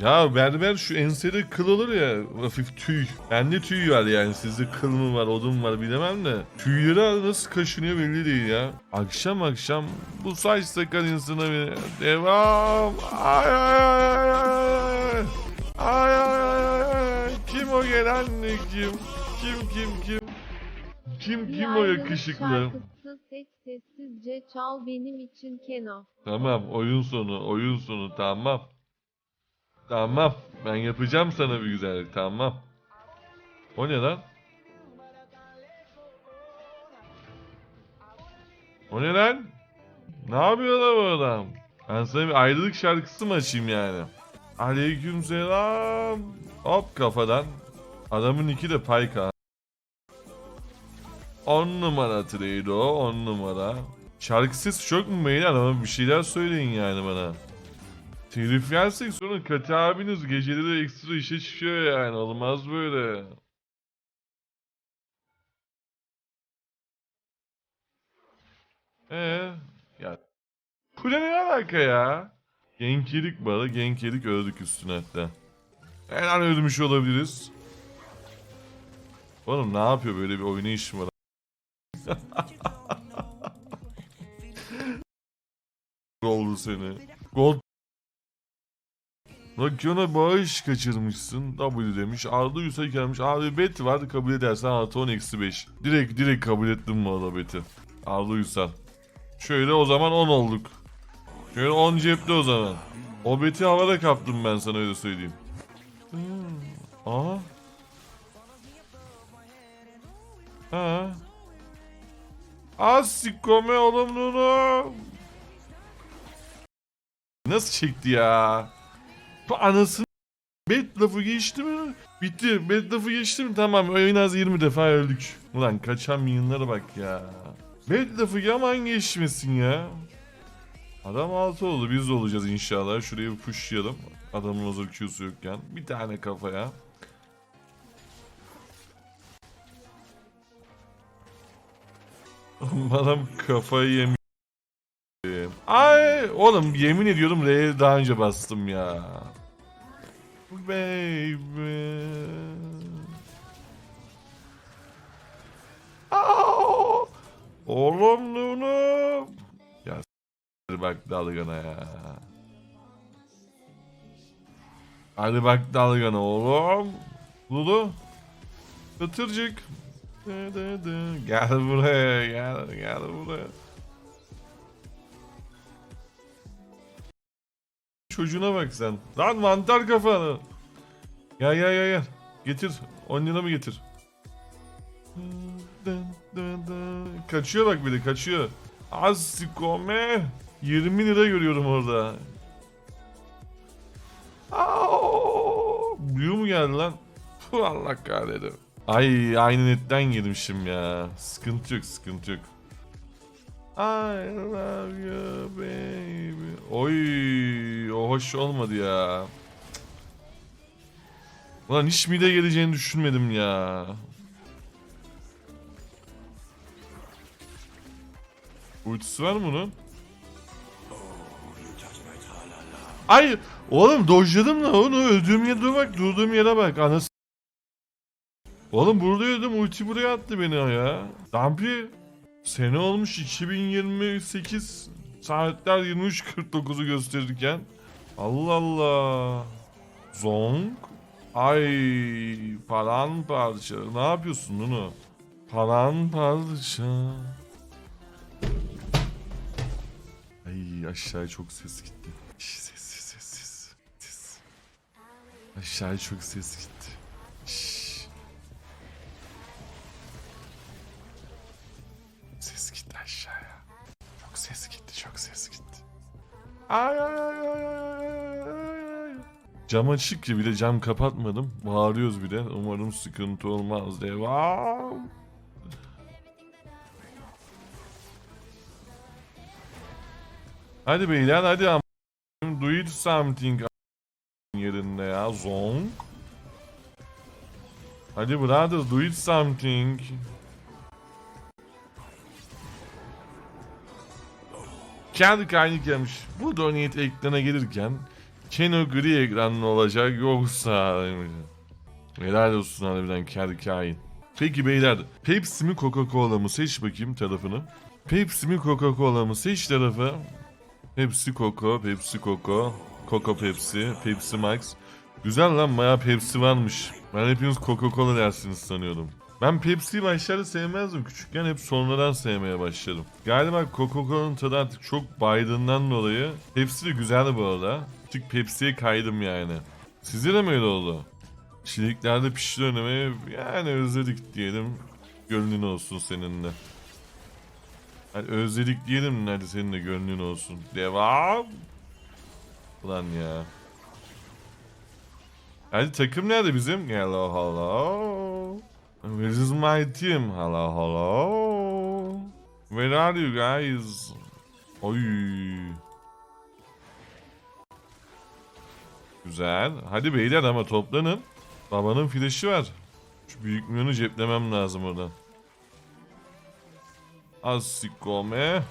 Ya berber şu ensede kıl olur ya hafif tüy. Bende tüy var yani sizde kıl mı var odun var bilemem de. Tüyleri nasıl kaşınıyor belli değil ya. Akşam akşam bu saç sakal insana bir devam. Ay ay ay ay ay. Ay ay ay ay ay. Kim o gelen kim? Kim kim kim? Kim kim o yakışıklı? Ses sessizce çal benim için Keno. Tamam oyun sonu oyun sonu tamam. Tamam ben yapacağım sana bir güzellik tamam. O ne lan? O ne lan? Ne yapıyor bu adam? Ben sana bir ayrılık şarkısı mı açayım yani? Aleyküm selam. Hop kafadan. Adamın iki de payka. 10 numara trade o 10 numara. Şarkı sesi çok mu beyler ama bir şeyler söyleyin yani bana. Telif yersek sonra Katı abiniz geceleri ekstra işe çıkıyor yani olmaz böyle. Ee, ya kule ne alaka ya? Genk yedik bana, genk öldük üstüne hatta. Her an ölmüş olabiliriz. Oğlum ne yapıyor böyle bir oynayış var? oldu seni. Gold Rakyona bağış kaçırmışsın. W demiş. Arda Yusa gelmiş. Abi bet var kabul edersen artı 10 eksi 5. Direkt direkt kabul ettim bu arada beti. Arda Yusa. Şöyle o zaman 10 olduk. Şöyle 10 cepte o zaman. O beti havada kaptım ben sana öyle söyleyeyim. Hmm. Aha. Ha. Asikome olumlunu. Nasıl çekti ya? Anasını Bet lafı geçti mi? Bitti. Bet lafı geçti mi? Tamam en az 20 defa öldük. Ulan kaçan milyonlara bak ya. Bet lafı yaman geçmesin ya. Adam altı oldu. Biz de olacağız inşallah. Şuraya bir pushlayalım. Adamın hazır Q'su yokken. Bir tane kafaya. Adam kafayı yemiş. Ay oğlum yemin ediyorum R'ye daha önce bastım ya. Baby. Aa! Oğlum Luna. Ya s- bak dalgana ya. Hadi bak dalgana oğlum. Lulu. Dı. Gel buraya gel gel buraya. Çocuğuna bak sen. Lan mantar kafanı. Gel gel gel gel. Getir. 10 lira mı getir? Kaçıyor bak bir de kaçıyor. Asikome. 20 lira görüyorum orada. Blue mu geldi lan? Puh, Allah kahretsin. Ay aynı netten girmişim ya. Sıkıntı yok sıkıntı yok. I love you baby. Oy hoş olmadı ya. Ulan hiç mide geleceğini düşünmedim ya. Ultisi var mı bunun? Ay oğlum dojladım da onu öldüğüm yere bak durduğum yere bak anası. Oğlum burada öldüm ulti buraya attı beni ya. Dampi sene olmuş 2028 saatler 23.49'u gösterirken. Allah Allah. Zonk. Ay paramparça. Ne yapıyorsun bunu? Paramparça. Ay aşağıya çok ses gitti. Şş, Sessiz sessiz. Sessiz. Aşağıya çok ses gitti. Şş. Ses gitti aşağıya. Çok ses gitti, çok ses gitti. Ay ay. Cam açık bir de cam kapatmadım. Bağırıyoruz bir de. Umarım sıkıntı olmaz. Devam. Hadi beyler hadi am- Do it something yerinde ya. Zonk. Hadi brother do it something. Kendi kaynak gelmiş. Bu donate ekrana gelirken Keno gri ekranlı olacak yoksa... Helal olsun harbiden kar kain. Peki beyler Pepsi mi Coca-Cola mı seç bakayım tarafını. Pepsi mi Coca-Cola mı seç tarafı. Pepsi Coco, Pepsi Coco, Coco Pepsi, Pepsi Max. Güzel lan bayağı Pepsi varmış. Ben hepiniz Coca-Cola dersiniz sanıyordum. Ben Pepsi'yi başlarda sevmezdim. Küçükken hep sonradan sevmeye başladım. Galiba Coca-Cola'nın tadı artık çok baydığından dolayı Pepsi de güzeldi bu arada. Artık Pepsi'ye kaydım yani. Sizde de mi öyle oldu? Çileklerde pişti oynamayı yani özledik diyelim. Gönlün olsun seninle. Hani özledik diyelim hadi senin de gönlün olsun. Devam. Ulan ya. Hadi takım nerede bizim? Hello hello. Where is my team? Hello hello. Where are you guys? Oy. Güzel. Hadi beyler ama toplanın. Babanın flaşı var. Şu büyük milyonu ceplemem lazım oradan. Asikome.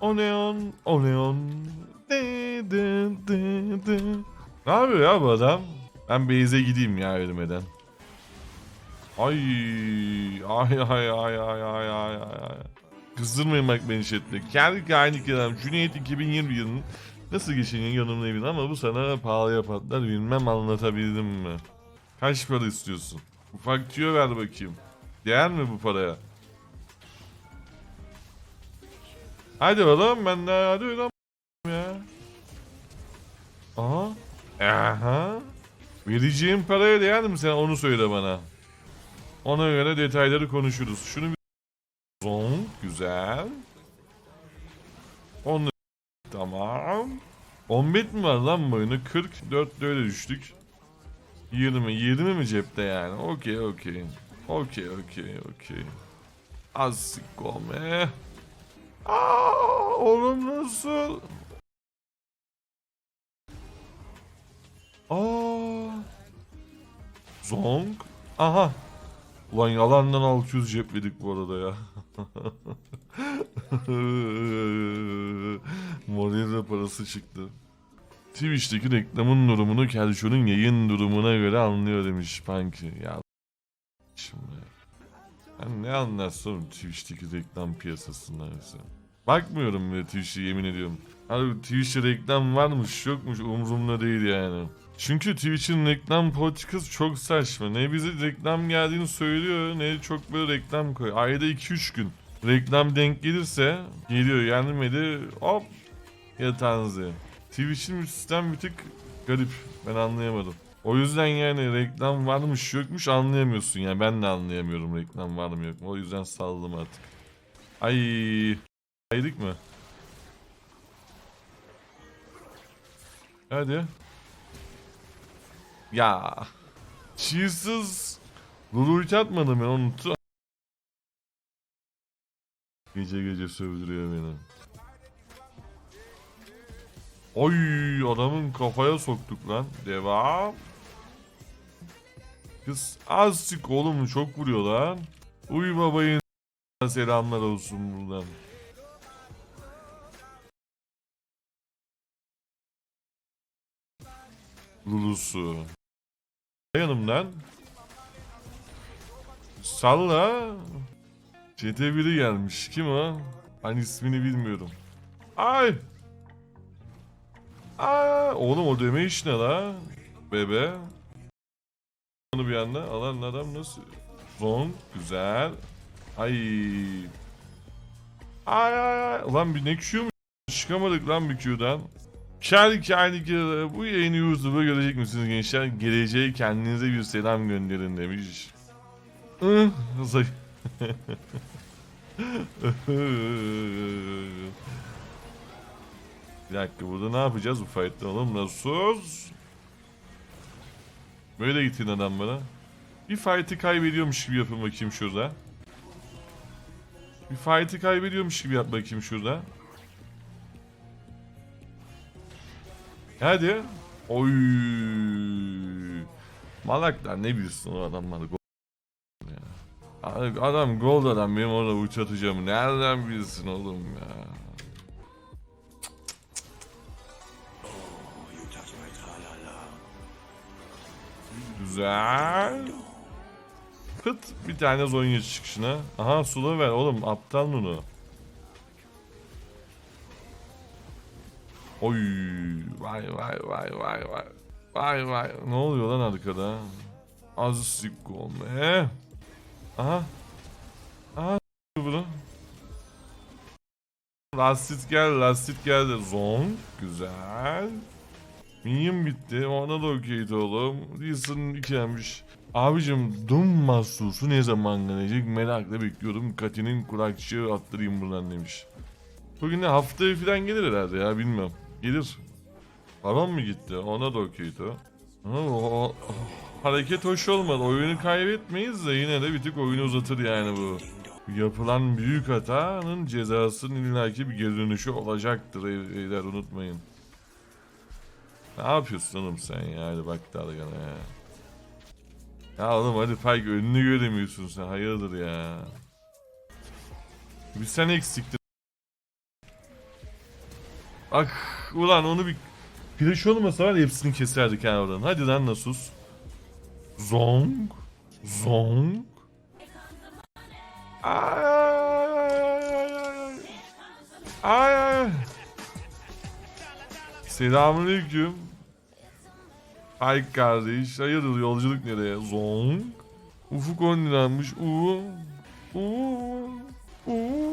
Oneon, oneon. De, de, de, de. Ne yapıyor ya bu adam? Ben Beyze gideyim ya ölmeden. Ay, ay ay ay ay ay ay ay. Kızdırmayın beni chatte. Kendi aynı kelam. Cüneyt 2020 yılının nasıl geçeceğini yanımda bil ama bu sana pahalıya patlar bilmem anlatabildim mi? Kaç para istiyorsun? Ufak tüyo ver bakayım. Değer mi bu paraya? Hadi oğlum ben de hadi oğlum ya. Aha. Aha. Vereceğim paraya değer mi sen onu söyle bana. Ona göre detayları konuşuruz. Şunu güzel. Onu tamam. 11 mi var lan bu oyunu? 44 de öyle düştük. 20 20 mi cepte yani? Okey okey. Okey okey okey. Az gome. Aa, oğlum nasıl? Aa. Zonk. Aha. Ulan yalandan 600 cepledik bu arada ya. Morir'e parası çıktı. Twitch'teki reklamın durumunu Kelşo'nun yayın durumuna göre anlıyor demiş Punky. Ya şimdi. Ben ne anlarsın Twitch'teki reklam piyasasından sen. Bakmıyorum bile Twitch'e yemin ediyorum. Abi Twitch'te reklam varmış yokmuş umurumda değil yani. Çünkü Twitch'in reklam politikası çok saçma. Ne bize reklam geldiğini söylüyor ne çok böyle reklam koyuyor. Ayda 2-3 gün reklam denk gelirse geliyor gelmedi hop yatağınızı. Twitch'in sistem bir tık garip. Ben anlayamadım. O yüzden yani reklam varmış yokmuş anlayamıyorsun yani ben de anlayamıyorum reklam var mı yok mu. O yüzden salladım artık. Ay aydık mı? Hadi. Ya. Cheese'sız Lulu ulti atmadım ya unuttu. Gece gece sövdürüyor beni. Oy adamın kafaya soktuk lan. Devam. Kız azıcık oğlum çok vuruyor lan. Uy babayın selamlar olsun buradan. Lulusu. Yanımdan. Salla. Çete biri gelmiş. Kim o? Ben ismini bilmiyorum. Ay. Aa, oğlum o deme iş ne la? Bebe. Onu bir anda alan adam nasıl? Zon güzel. Ay. Ay ay ay. Ulan bir ne Q mu? Çıkamadık lan bir Q'dan. Kel kel. Bu yayını YouTube'a görecek misiniz gençler? Geleceğe kendinize bir selam gönderin demiş. Bir dakika burada ne yapacağız bu fight'ta oğlum nasıl? Böyle gittin adam bana. Bir fight'ı kaybediyormuş gibi yapın bakayım şurada. Bir fight'ı kaybediyormuş gibi yap bakayım şurada. Hadi. Oy. Malaklar ne bilsin o adamlar. Adam, adam gold adam benim orada uçatacağımı nereden bilsin oğlum ya. Güzel. Kıt bir tane zonya çıkışına. Aha sulu ver oğlum aptal Nunu. Oy vay vay vay vay vay. Vay vay. Ne oluyor lan arkada? Az sikko me. Aha. Aha bunu. Lastit gel, lastit geldi. Zong. Güzel. Minion bitti. Ona da okeydi oğlum. Reason ikenmiş. Abicim Doom mahsusu ne zaman gelecek merakla bekliyorum. Kati'nin kurakçı attırayım buradan demiş. Bugün de haftaya falan gelir herhalde ya bilmiyorum. Gelir. Baron mu gitti? Ona da okeydi o. Ha, o- o- hareket hoş olmadı. Oyunu kaybetmeyiz de yine de bir tık oyunu uzatır yani bu. Yapılan büyük hatanın cezasının illaki bir geri dönüşü olacaktır beyler unutmayın. Ne yapıyorsun oğlum sen ya? Hadi bak dalgana ya. Ya oğlum hadi Pike önünü göremiyorsun sen. Hayırdır ya. Bir sen eksiktin. Bak ulan onu bir flash olmasa var hepsini keserdik ha oradan. Hadi lan Nasus. Zong. Zong. Ay ay ay ay. Selamünaleyküm. Ay kardeş. Hayırdır yolculuk nereye? Zong. Ufuk 10 liranmış. Uuu. Uuu. Uuu.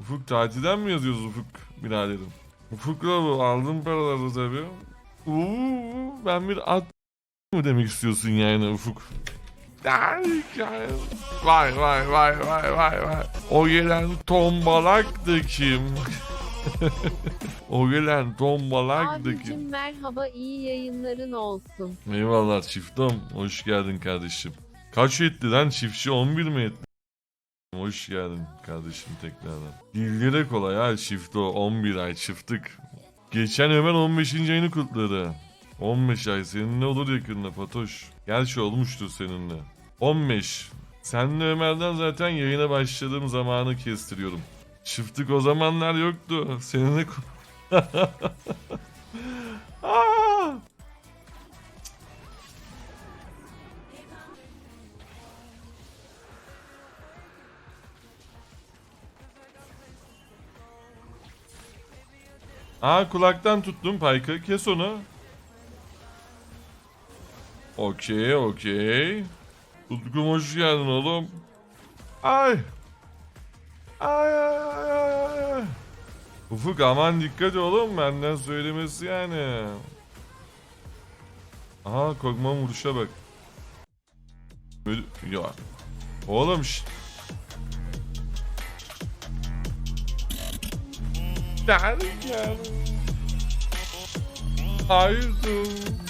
Ufuk tatilden mi yazıyoruz Ufuk biraderim? Ufuk'la bu aldığım paraları tabii. Uuu. Ben bir at mı demek istiyorsun yani Ufuk? Ay, ay. Vay vay vay vay vay vay. O gelen tombalak da kim? o gelen tombalak da kim? Abicim merhaba iyi yayınların olsun. Eyvallah çiftim. Hoş geldin kardeşim. Kaç etti lan çiftçi 11 mi etti? Hoş geldin kardeşim tekrardan. Dillere kolay ha çifto 11 ay çıftık. Geçen Ömer 15. ayını kutladı. 15 ay seninle olur yakında Fatoş. Gerçi olmuştur seninle. 15. Senle Ömer'den zaten yayına başladığım zamanı kestiriyorum. Çıftık o zamanlar yoktu. Seninle! Aa kulaktan tuttum Payka. Kes onu. Okey okey. Utkum hoş geldin oğlum. Ay. Ay ay ay ay. Ufuk aman dikkat oğlum benden söylemesi yani. Aha Kog'Maw vuruşa bak. Böyle, ya. Oğlum şşt. Derken. Haydi.